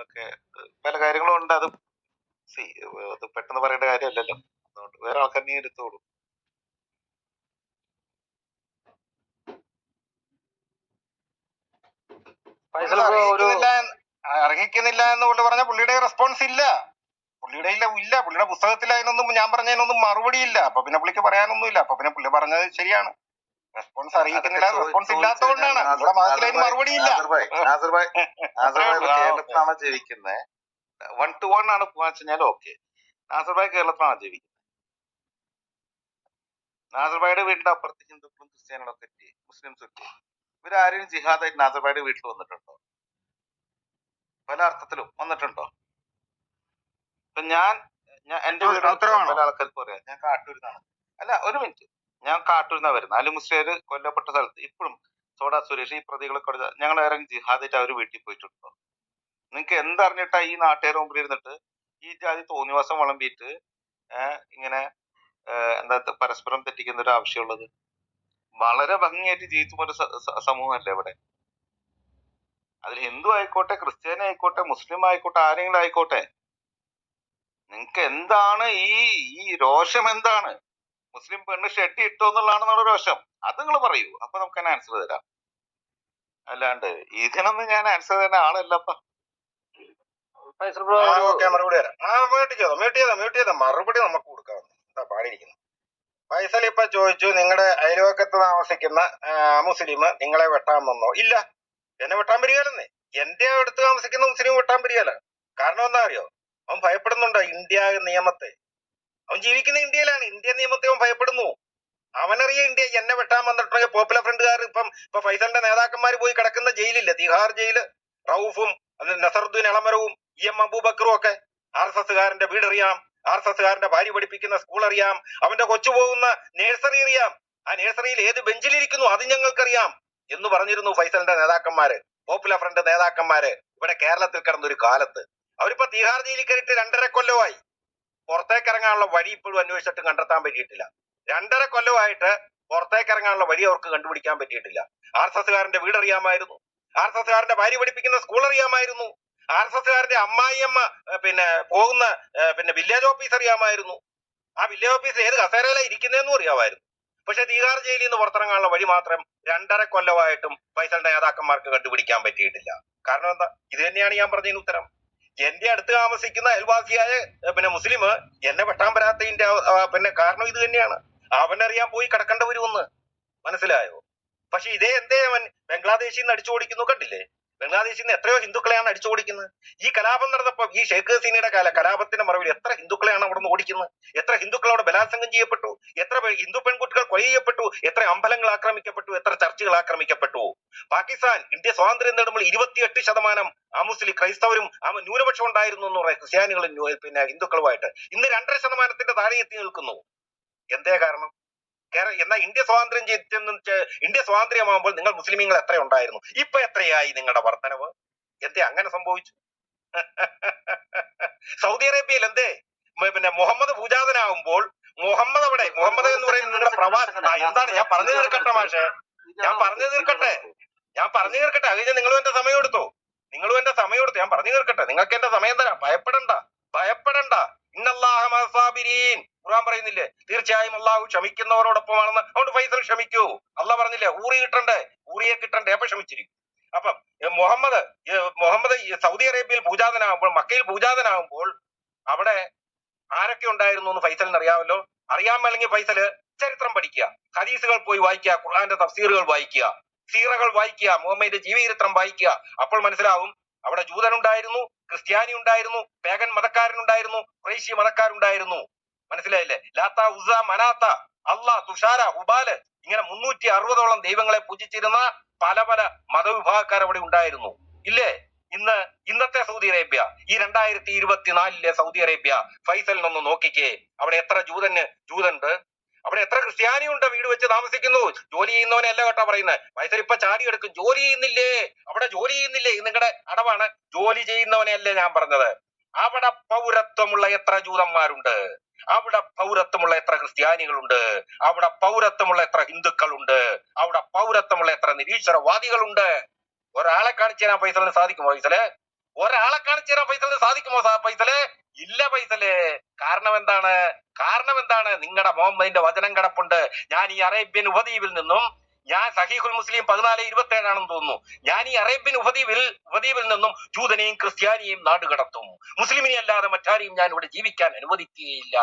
എന്നൊക്കെ പല കാര്യങ്ങളും ഉണ്ട്. അത് സി അത് പെട്ടെന്ന് പറയേണ്ട കാര്യമല്ലല്ലോ. അതുകൊണ്ട് വേറെ ആൾക്കാർ നീ എടുത്തോളൂ. അർഹിക്കുന്നില്ല എന്ന് അർഹിക്കുന്നില്ല എന്ന് പുള്ളി പറഞ്ഞ പുള്ളിയുടെ റെസ്പോൺസ് ഇല്ല. പുള്ളിയുടെ ഇല്ല ഇല്ല. പുള്ളിയുടെ പുസ്തകത്തിൽ അതിനൊന്നും ഞാൻ പറഞ്ഞതിനൊന്നും മറുപടി ഇല്ല. അപ്പൊ പിന്നെ പുള്ളിക്ക് പറയാനൊന്നും ഇല്ല. അപ്പൊ പിന്നെ പുള്ളി പറഞ്ഞത് ശരിയാണ്. റെസ്പോൺസ് അറിയിക്കുന്നില്ല റെസ്പോൺസ് ഇല്ലാത്തതുകൊണ്ടാണ് മതത്തിൽ നാസർ മറുപടി ഇല്ല. കേരളത്തിലാണോ ജീവിക്കുന്നത് വൺ ടു വൺ ആണ് പോകാന്ന് വെച്ച് കഴിഞ്ഞാൽ ഓക്കെ നാസർ കേരളത്തിലാണ് ജീവിക്കുന്നത് നാസർ ഭായിയുടെ വീടിന്റെ അപ്പുറത്ത് ഹിന്ദുക്കളും ക്രിസ്ത്യാനികളും ഒക്കെ എത്തി മുസ്ലിംസ് എത്തി ഇവരാരും ജിഹാദായിട്ട് നാസർ ഭായിയുടെ വീട്ടിൽ വന്നിട്ടുണ്ടോ? പല അർത്ഥത്തിലും വന്നിട്ടുണ്ടോ? ഇപ്പൊ ഞാൻ ഞാൻ എന്റെ വീട്? പല ആൾക്കാർക്ക് പറയാം ഞാൻ കാട്ടൂരിന്നാണ്. അല്ല ഒരു മിനിറ്റ് ഞാൻ കാട്ടൂരിന്നാ വരുന്നത് അലി മുസ്ലിയർ കൊല്ലപ്പെട്ട സ്ഥലത്ത് ഇപ്പോഴും സോഡാ സുരേഷ് ഈ പ്രതികളെ കൊടുത്ത ഞങ്ങൾ ഇറങ്ങി ജിഹാദായിട്ട് അവർ വീട്ടിൽ പോയിട്ടുണ്ടോ? നിങ്ങൾക്ക് എന്തറിഞ്ഞിട്ടാ ഈ നാട്ടുകാർ മുമ്പിൽ ഇരുന്നിട്ട് ഈ ജാതി തോന്നിവാസം വിളമ്പിയിട്ട് ഇങ്ങനെ എന്താ പരസ്പരം തെറ്റിക്കുന്ന ഒരു ആവശ്യമുള്ളത്? വളരെ ഭംഗിയായിട്ട് പോലെ ഒരു സമൂഹമല്ലേ ഇവിടെ? അതിൽ ഹിന്ദു ആയിക്കോട്ടെ ക്രിസ്ത്യാനി ആയിക്കോട്ടെ മുസ്ലിം ആയിക്കോട്ടെ ആരെങ്കിലും ആയിക്കോട്ടെ. നിങ്ങക്ക് എന്താണ് ഈ ഈ രോഷം എന്താണ്? മുസ്ലിം പെണ്ണ് ഷെഡ് ഇട്ടോ എന്നുള്ളതാണ് നമ്മുടെ വശം. അത് നിങ്ങൾ പറയൂ. അപ്പൊ നമുക്ക് തന്നെ ആൻസർ തരാം. അല്ലാണ്ട് ഇതിനൊന്നും ഞാൻ ആൻസർ തരുന്ന ആളല്ലപ്പ ഒരു മറുപടി തരാം. ആ മ്യൂട്ട് ചെയ്തോ മ്യൂട്ട് ചെയ്തോ മ്യൂട്ട് ചെയ്തോ. മറുപടി നമുക്ക് കൊടുക്കാം. എന്താ പാടിയിരിക്കുന്നു ഫൈസൽ ഇപ്പൊ ചോദിച്ചു നിങ്ങളുടെ അയൽവക്കത്ത് താമസിക്കുന്ന മുസ്ലിം നിങ്ങളെ വെട്ടാൻ വന്നോ? ഇല്ല. എന്നെ വെട്ടാൻ വരികയല്ലെന്നേ എന്റെ അടുത്ത് താമസിക്കുന്ന മുസ്ലിം വെട്ടാൻ വരികയല്ല കാരണം എന്താ അറിയോ? അവൻ ഭയപ്പെടുന്നുണ്ടോ ഇന്ത്യ നിയമത്തെ? അവൻ ജീവിക്കുന്ന ഇന്ത്യയിലാണ്. ഇന്ത്യൻ നിയമത്തെ അവൻ ഭയപ്പെടുന്നു. അവനറിയ ഇന്ത്യ എന്നെ വെട്ടാൻ വന്നിട്ടുണ്ടെങ്കിൽ പോപ്പുലർ ഫ്രണ്ടുകാർ ഇപ്പം ഇപ്പൊ ഫൈസലിന്റെ നേതാക്കന്മാർ പോയി കിടക്കുന്ന ജയിലില്ല? തിഹാർ ജയിൽ. റൌഫും നസറുദ്ദീൻ എളമരവും ഇ എം അബൂബക്കറും ഒക്കെ ആർ എസ് എസ്സുകാരന്റെ വീടറിയാം. ആർ എസ് എസ്സുകാരന്റെ ഭാര്യ പഠിപ്പിക്കുന്ന സ്കൂൾ അറിയാം അവന്റെ കൊച്ചു പോകുന്ന നേഴ്സറി അറിയാം. ആ നേഴ്സറിയിൽ ഏത് ബെഞ്ചിലിരിക്കുന്നു അത് ഞങ്ങൾക്കറിയാം എന്ന് പറഞ്ഞിരുന്നു ഫൈസലിന്റെ നേതാക്കന്മാര് പോപ്പുലർ ഫ്രണ്ട് നേതാക്കന്മാര് ഇവിടെ കേരളത്തിൽ കിടന്നൊരു കാലത്ത്. അവരിപ്പോ തിഹാർ ജയിലിൽ കയറിയിട്ട് രണ്ടര കൊല്ലമായി. പുറത്തേക്ക് ഇറങ്ങാനുള്ള വഴി ഇപ്പോഴും അന്വേഷിച്ചിട്ട് കണ്ടെത്താൻ പറ്റിയിട്ടില്ല. രണ്ടര കൊല്ലമായിട്ട് പുറത്തേക്ക് ഇറങ്ങാനുള്ള വഴി അവർക്ക് കണ്ടുപിടിക്കാൻ പറ്റിയിട്ടില്ല. ആർ എസ് എസ്സുകാരന്റെ വീട് അറിയാമായിരുന്നു ആർ എസ് എസ്സുകാരന്റെ ഭാര്യ പഠിപ്പിക്കുന്ന സ്കൂൾ അറിയാമായിരുന്നു ആർ എസ് എസ്സുകാരന്റെ അമ്മായിയമ്മ പിന്നെ പോകുന്ന പിന്നെ വില്ലേജ് ഓഫീസ് അറിയാമായിരുന്നു. ആ വില്ലേജ് ഓഫീസ് ഏത് കസേരയിലാണ് ഇരിക്കുന്നതെന്നും അറിയാമായിരുന്നു. പക്ഷെ തീഹാർ ജയിലിൽ നിന്ന് പുറത്തിറങ്ങാനുള്ള വഴി മാത്രം രണ്ടര കൊല്ലമായിട്ടും ഫൈസലിന്റെ നേതാക്കന്മാർക്ക് കണ്ടുപിടിക്കാൻ പറ്റിയിട്ടില്ല. കാരണം എന്താ? ഇത് തന്നെയാണ് ഞാൻ പറഞ്ഞതിന് ഉത്തരം. എന്റെ അടുത്ത് താമസിക്കുന്ന അയൽവാസിയായ പിന്നെ മുസ്ലിം എന്നെ വെട്ടാൻ വരാത്തതിന്റെ പിന്നെ കാരണം ഇത് തന്നെയാണ്. അവനറിയാൻ പോയി കിടക്കേണ്ട വരുമെന്ന്. മനസ്സിലായോ? പക്ഷെ ഇതേ എന്തേ അവൻ ബംഗ്ലാദേശിൽ നിന്ന് അടിച്ചു ഓടിക്കുന്നു കണ്ടില്ലേ? ബംഗ്ലാദേശിൽ നിന്ന് എത്രയോ ഹിന്ദുക്കളെയാണ് അടിച്ചു ഓടിക്കുന്നത് ഈ കലാപം നടന്നപ്പോ ഈ ഷേഖ് ഹസീനയുടെ കാല കലാപത്തിന്റെ മറവിൽ എത്ര ഹിന്ദുക്കളെയാണ് അവിടെ നിന്ന് ഓടിക്കുന്നത്? എത്ര ഹിന്ദുക്കൾ അവിടെ ബലാത്സംഗം ചെയ്യപ്പെട്ടു? എത്ര ഹിന്ദു പെൺകുട്ടികൾ കൊല ചെയ്യപ്പെട്ടു? എത്ര അമ്പലങ്ങൾ ആക്രമിക്കപ്പെട്ടു? എത്ര ചർച്ചുകൾ ആക്രമിക്കപ്പെട്ടു? പാകിസ്ഥാൻ ഇന്ത്യ സ്വാതന്ത്ര്യം നേടുമ്പോൾ ഇരുപത്തിയെട്ട് ശതമാനം അമുസ്ലിം ക്രൈസ്തവരും ന്യൂനപക്ഷം ഉണ്ടായിരുന്നു എന്ന് പറയാം ക്രിസ്ത്യാനികളും പിന്നെ ഹിന്ദുക്കളുമായിട്ട്. ഇന്ന് രണ്ടര ശതമാനത്തിന്റെ താഴെ എത്തി നിൽക്കുന്നു. എന്തേ കാരണം? കേര- എന്നാ ഇന്ത്യ സ്വാതന്ത്ര്യം ചെയ്തെന്ന് ഇന്ത്യ സ്വാതന്ത്ര്യമാകുമ്പോൾ നിങ്ങൾ മുസ്ലിമീങ്ങൾ എത്ര ഉണ്ടായിരുന്നു? ഇപ്പൊ എത്രയായി നിങ്ങളുടെ വർധനവ് എന്തേ അങ്ങനെ സംഭവിച്ചു? സൗദി അറേബ്യയിൽ എന്തേ? പിന്നെ മുഹമ്മദ് പൂജാതനാകുമ്പോൾ മുഹമ്മദ് അവിടെ മുഹമ്മദ് എന്ന് പറയുന്നത് നിങ്ങളുടെ പ്രവാചകൻ ആ, എന്താണ്? ഞാൻ പറഞ്ഞു തീർക്കട്ടെ മാഷെ. ഞാൻ പറഞ്ഞു തീർക്കട്ടെ. ഞാൻ പറഞ്ഞു തീർക്കട്ടെ. അത് നിങ്ങളും എന്റെ സമയം എടുത്തു? നിങ്ങളും എന്റെ സമയം എടുത്തു. ഞാൻ പറഞ്ഞു തീർക്കട്ടെ. നിങ്ങൾക്ക് എന്റെ സമയം തരാം. ഭയപ്പെടണ്ട. ഭയപ്പെടണ്ട. ഇന്നല്ലാഹ ഖുർആൻ പറയുന്നില്ലേ? തീർച്ചയായും അള്ളാഹു ക്ഷമിക്കുന്നവരോടൊപ്പമാണെന്ന്. അതുകൊണ്ട് ഫൈസൽ ക്ഷമിക്കൂ. അള്ളാഹ് പറഞ്ഞില്ലേ ഊറി കിട്ടണ്ടേ? ഊറിയെ കിട്ടണ്ടേ? അപ്പൊ ക്ഷമിച്ചിരിക്കും. അപ്പം മുഹമ്മദ് മുഹമ്മദ് സൗദി അറേബ്യയിൽ പൂജാതനാകുമ്പോൾ മക്കയിൽ പൂജാതനാകുമ്പോൾ അവിടെ ആരൊക്കെ ഉണ്ടായിരുന്നു എന്ന് ഫൈസലിന് അറിയാമല്ലോ? അറിയാൻ അറിയാമല്ലെങ്കിൽ ഫൈസൽ ചരിത്രം പഠിക്കുക. ഹദീസുകൾ പോയി വായിക്കുക ഖുർആന്റെ തഫ്സീറുകൾ വായിക്കുക സീറകൾ വായിക്കുക മുഹമ്മദിന്റെ ജീവചരിത്രം വായിക്കുക. അപ്പോൾ മനസ്സിലാവും അവിടെ ജൂതനുണ്ടായിരുന്നു ക്രിസ്ത്യാനി ഉണ്ടായിരുന്നു പേഗൻ മതക്കാരനുണ്ടായിരുന്നു ക്രൈശി മതക്കാരുണ്ടായിരുന്നു. മനസ്സിലായില്ലേ? ലാത്ത ഉസ മനാത്ത. അള്ളാ തുഷാര ഹുബാൽ. ഇങ്ങനെ മുന്നൂറ്റി അറുപതോളം ദൈവങ്ങളെ പൂജിച്ചിരുന്ന പല പല മതവിഭാഗക്കാർ അവിടെ ഉണ്ടായിരുന്നു. ഇല്ലേ? ഇന്ന് ഇന്നത്തെ സൗദി അറേബ്യ ഈ രണ്ടായിരത്തി ഇരുപത്തിനാലിലെ സൗദി അറേബ്യ ഫൈസലിനൊന്ന് നോക്കിക്കേ. അവിടെ എത്ര ജൂതന് ജൂതണ്ട് അവിടെ എത്ര ക്രിസ്ത്യാനിയുണ്ട് വീട് വെച്ച് താമസിക്കുന്നു? ജോലി ചെയ്യുന്നവനെ അല്ല കേട്ടോ പറയുന്നത് ഫൈസൽ ഇപ്പൊ ചാടി എടുക്കും. ജോലി ചെയ്യുന്നില്ലേ? അവിടെ ജോലി ചെയ്യുന്നില്ലേ? നിങ്ങളുടെ അടവാണ്. ജോലി ചെയ്യുന്നവനെ അല്ലേ ഞാൻ പറഞ്ഞത്. അവിടെ പൗരത്വമുള്ള എത്ര ജൂതന്മാരുണ്ട്? അവിടെ പൗരത്വമുള്ള എത്ര ക്രിസ്ത്യാനികളുണ്ട്? അവിടെ പൗരത്വമുള്ള എത്ര ഹിന്ദുക്കളുണ്ട്? അവിടെ പൗരത്വമുള്ള എത്ര നിരീശ്വരവാദികളുണ്ട്? ഒരാളെ കാണിച്ചു തരാൻ ഫൈസലിന് സാധിക്കും പൈസൽ? ഒരാളെ കാണിച്ചു തരാൻ ഫൈസലിന് സാധിക്കുമോ പൈസൽ? ഇല്ല പൈസൽ. കാരണം എന്താണ്? കാരണം എന്താണ്? നിങ്ങളുടെ മുഹമ്മദിന്റെ വചനം കിടപ്പുണ്ട്. ഞാൻ ഈ അറേബ്യൻ ഉപദ്വീപിൽ നിന്നും ഞാൻ സഹീഖുൽ മുസ്ലിം പതിനാല് ഇരുപത്തി ഏഴാണെന്ന് തോന്നുന്നു. ഞാൻ ഈ അറേബ്യൻ ഉപദ്വീപിൽ ഉപദ്വീപിൽ നിന്നും ജൂതനെയും ക്രിസ്ത്യാനിയെയും നാടുകടത്തും മുസ്ലിമിനെ അല്ലാതെ മറ്റാരെയും ഞാൻ ഇവിടെ ജീവിക്കാൻ അനുവദിക്കുകയില്ല.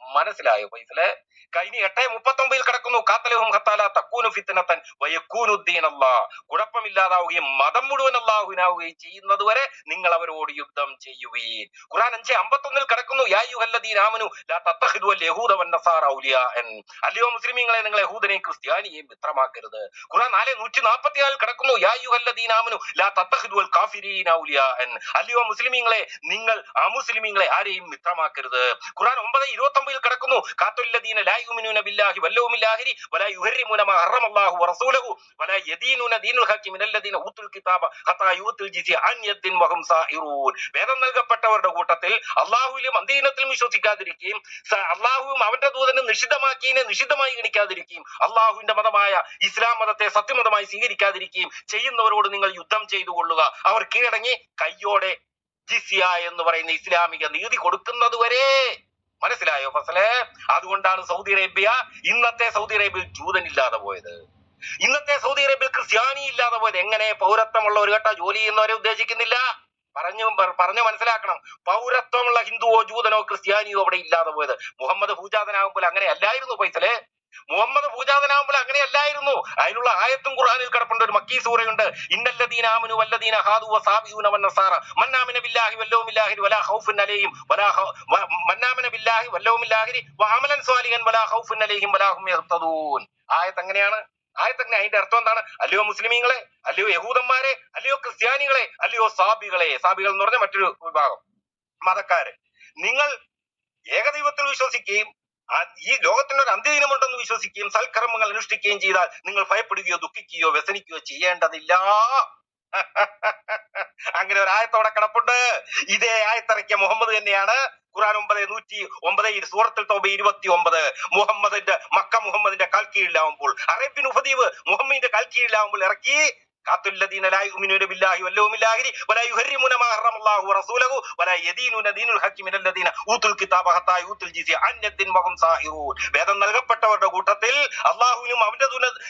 മനസ്സിലായോ ഫൈസലെ? കഴിഞ്ഞ എട്ടേ മുപ്പത്തി ഒമ്പതിൽ കിടക്കുന്നു. കാത്തലഹും ഹത്താല തക്കൂനു ഫിത്തനത്തൻ വയക്കൂനുദ്ദീൻ അല്ലാ കുഴപ്പമില്ലാതാവുകയും മതം മുഴുവൻ അള്ളാഹുവിനാവുകയും ചെയ്യുന്നത് വരെ നിങ്ങൾ അവരോട് യുദ്ധം ചെയ്യുകയും ഖുർആൻ അഞ്ച് അമ്പത്തൊന്നിൽ കിടക്കുന്നു. യായുഹല്ലദീൻ ആമനു ലാ തത്തഖിദു യഹൂദ വൻ നസാറ ഔലിയാഅൻ അല്ലയോ മുസ്ലിമീങ്ങളെ നിങ്ങൾ യഹൂദനെയും ക്രിസ്ത്യാനിയെയും മിത്രമാക്കരുത്. ഖുർആൻ നാല് നൂറ്റി നാൽപ്പത്തിയാറിൽ കിടക്കുന്നു യായുഹല്ലദീനാമനു ലാ തത്തഖിദു അൽ കാഫിരീന ഔലിയാഅൻ അല്ലയോ മുസ്ലിമീങ്ങളെ നിങ്ങൾ അമുസ്ലിമീങ്ങളെ ആരെയും മിത്രമാക്കരുത്. ഖുർആൻ ഒമ്പത് ഇരുപത്തി ഒമ്പതിൽ കിടക്കുന്നു. കാത്തുല്ലദീന ലാ യുമിനൂന ബില്ലാഹി വല്ലൗമിൽ ആഖിരി വലാ യുഹർരിമൂന മാ ഹറമല്ലാഹു വറസൂലഹു വലാ യദീനൂന ദീനുൽ ഹഖി മിനല്ലദീന ഊതുൽ കിതാബ ഹത്താ യൂത്തുൽ ജിസിയ അൻ യദ്ദിൻ വഹും സായിറൂൻ വേദം നൽകപ്പെട്ടവരുടെ കൂട്ടത്തിൽ അല്ലാഹുവിലും അന്തീനത്തിലും വിശ്വസിക്കാതിരിക്കുകയും അല്ലാഹുവും അവന്റെ ദൂതനെ നിഷിദ്ധമാക്കിയതിനെ നിഷിദ്ധമായി ഗണിക്കാതിരിക്കുകയും അള്ളാഹുവിന്റെ മതമായ ഇസ്ലാം മതത്തെ സത്യമതമായി സ്വീകരിക്കാതിരിക്കുകയും ചെയ്യുന്നവരോട് നിങ്ങൾ യുദ്ധം ചെയ്തു കൊള്ളുക. അവർ കീഴടങ്ങി കയ്യോടെ ജിസിയ എന്ന് പറയുന്ന ഇസ്ലാമിക നീതി കൊടുക്കുന്നത് വരെ മനസ്സിലായോ ഫസലെ? അതുകൊണ്ടാണ് സൗദി അറേബ്യ ഇന്നത്തെ സൗദി അറേബ്യയിൽ ജൂതൻ ഇല്ലാതെ പോയത്. ഇന്നത്തെ സൗദി അറേബ്യയിൽ ക്രിസ്ത്യാനി ഇല്ലാതെ പോയത്. എങ്ങനെ പൗരത്വമുള്ള ഒരു ഘട്ട ജോലി ചെയ്യുന്നവരെ ഉദ്ദേശിക്കുന്നില്ല? പറഞ്ഞു പറഞ്ഞു മനസ്സിലാക്കണം. പൗരത്വമുള്ള ഹിന്ദുവോ ജൂതനോ ക്രിസ്ത്യാനിയോ അവിടെ ഇല്ലാതെ പോയത്. മുഹമ്മദ് ഭൂജാതനാകുമ്പോൾ അങ്ങനെ അല്ലായിരുന്നു പൈസലെ മുഹമ്മദ് പൂജാതനാകുമ്പോൾ അങ്ങനെ അല്ലായിരുന്നു അതിനുള്ള ആയത്തും ഖുർആനിൽ കിടപ്പുണ്ട്. ഒരു മക്കീ സൂറയുണ്ട്. ഇന്നല്ലദീന ആമനു വല്ലദീന ഹാദു വസാബിയൂന വന്നസാറ മന്നാമിന ബില്ലാഹി വല്ലൗമില്ലാഹിരി വലാ ഖൗഫുൻ അലൈഹിം വലാ മന്നാമന ബില്ലാഹി ബില്ലാഹി വല്ലൗമില്ലാഹിരി വഅമലൻ സ്വാലിഹൻ വലാ ഖൗഫുൻ അലൈഹിം വലാ ഹും യഹ്തദൂൻ. ആയത്ത് അങ്ങനെയാണ്. ആയത്ത് എങ്ങനെ അതിന്റെ അർത്ഥം എന്താണ്? അല്ലയോ മുസ്ലിമീങ്ങളെ അല്ലയോ യഹൂദന്മാരെ അല്ലയോ ക്രിസ്ത്യാനികളെ അല്ലയോ സാബികളെ. സാബികൾ എന്ന് പറഞ്ഞ മറ്റൊരു വിഭാഗം. മതക്കാരെ. നിങ്ങൾ ഏകദൈവത്തിൽ വിശ്വസിക്കുകയും ഈ ലോകത്തിന് ഒരു അന്ത്യദിനമുണ്ടെന്ന് വിശ്വസിക്കുകയും സൽക്കർമ്മങ്ങൾ അനുഷ്ഠിക്കുകയും ചെയ്താൽ നിങ്ങൾ ഭയപ്പെടുകയോ ദുഃഖിക്കുകയോ വ്യസനിക്കുകയോ ചെയ്യേണ്ടതില്ല. അങ്ങനെ ഒരു ആയത്തോടെ കിടപ്പുണ്ട്. ഇതേ ആയത്തിറക്കിയ മുഹമ്മദ് തന്നെയാണ്. ഖുറാൻ ഒമ്പത് നൂറ്റി ഒമ്പത് സൂറത്തിൽ തോബ ഇരുപത്തി ഒമ്പത് മുഹമ്മദിന്റെ മക്ക മുഹമ്മദിന്റെ കാൽ കീഴിലാവുമ്പോൾ അറേബ്യൻ ഉപദ്വീപ് മുഹമ്മദിന്റെ കാൽ കീഴിലാവുമ്പോൾ ഇറക്കി വേദം നൽകപ്പെട്ടവരുടെ കൂട്ടത്തിൽ അള്ളാഹുവിനും അവന്റെ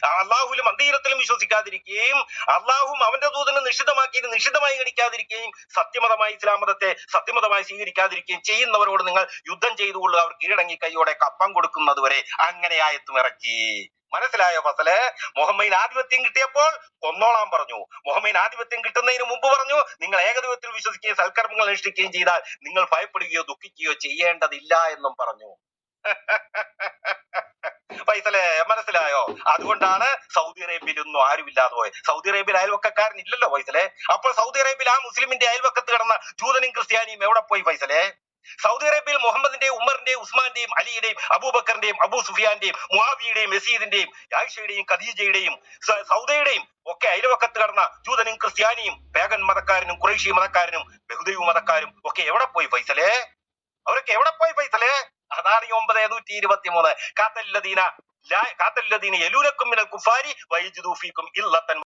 അള്ളാഹുവിലും അന്തീരത്തിലും വിശ്വസിക്കാതിരിക്കുകയും അള്ളാഹും അവന്റെ ദൂതനെ നിഷിദ്ധമാക്കിയത് നിഷിദ്ധമായി ഗണിക്കാതിരിക്കുകയും സത്യമതമായി ഇസ്ലാം മതത്തെ സത്യമതമായി സ്വീകരിക്കാതിരിക്കുകയും ചെയ്യുന്നവരോട് നിങ്ങൾ യുദ്ധം ചെയ്തുകൊള്ളുക. അവർ കീഴടങ്ങി കൈയോടെ കപ്പം കൊടുക്കുന്നത് വരെ ഇറക്കി. മനസ്സിലായോ ഫസൽ? മുഹമ്മയിൻ ആധിപത്യം കിട്ടിയപ്പോൾ കൊന്നോളാൻ പറഞ്ഞു. മുഹമ്മയിൻ ആധിപത്യം കിട്ടുന്നതിന് മുമ്പ് പറഞ്ഞു നിങ്ങൾ ഏകദൈവത്തിൽ വിശ്വസിക്കുകയും സൽക്കർമ്മങ്ങൾ അനുഷ്ഠിക്കുകയും ചെയ്താൽ നിങ്ങൾ ഭയപ്പെടുകയോ ദുഃഖിക്കുകയോ ചെയ്യേണ്ടതില്ല എന്നും പറഞ്ഞു. ഫൈസലെ മനസ്സിലായോ? അതുകൊണ്ടാണ് സൗദി അറേബ്യയിൽ ഒന്നും ആരുമില്ലാതെ പോയത്. സൗദി അറേബ്യയിൽ അയൽവക്കക്കാരൻ ഇല്ലല്ലോ ഫൈസലെ. അപ്പോൾ സൗദി അറേബ്യയിൽ ആ മുസ്ലിമിന്റെ അയൽവക്കത്ത് കിടന്ന ജൂതനും ക്രിസ്ത്യാനിയും എവിടെ പോയി ഫൈസലെ? സൗദി അറേബ്യയിൽ മുഹമ്മദിന്റെയും ഉമറിന്റെയും ഉസ്മാന്റെയും അലിയുടെയും അബൂബക്കറിന്റെയും അബൂ സുഫിയാന്റെയും മുആവിയുടെയും മെസീദിന്റെയും ആയിഷയുടെയും ഖദീജയുടെയും സൗദയുടെയും ഒക്കെ അയൽവക്കത്ത് കടന്ന ജൂതനും ക്രിസ്ത്യാനിയും പേഗൻ മതക്കാരനും കുറേശി മതക്കാരനും ബഹുദൈവ മതക്കാരും ഒക്കെ എവിടെ പോയി ഫൈസലേ? അവരൊക്കെ എവിടെ പോയി ഫൈസലേ? അതാണ് ഈ ഒമ്പത് നൂറ്റി ഇരുപത്തി മൂന്ന് കാത്തല്ലദീന കാത്തല്ലദീന യലൂനക്കും മിനൽ കുഫാരി വൈജുദൂഫിക്കും ഇല്ല ഇല്ലത്തൻ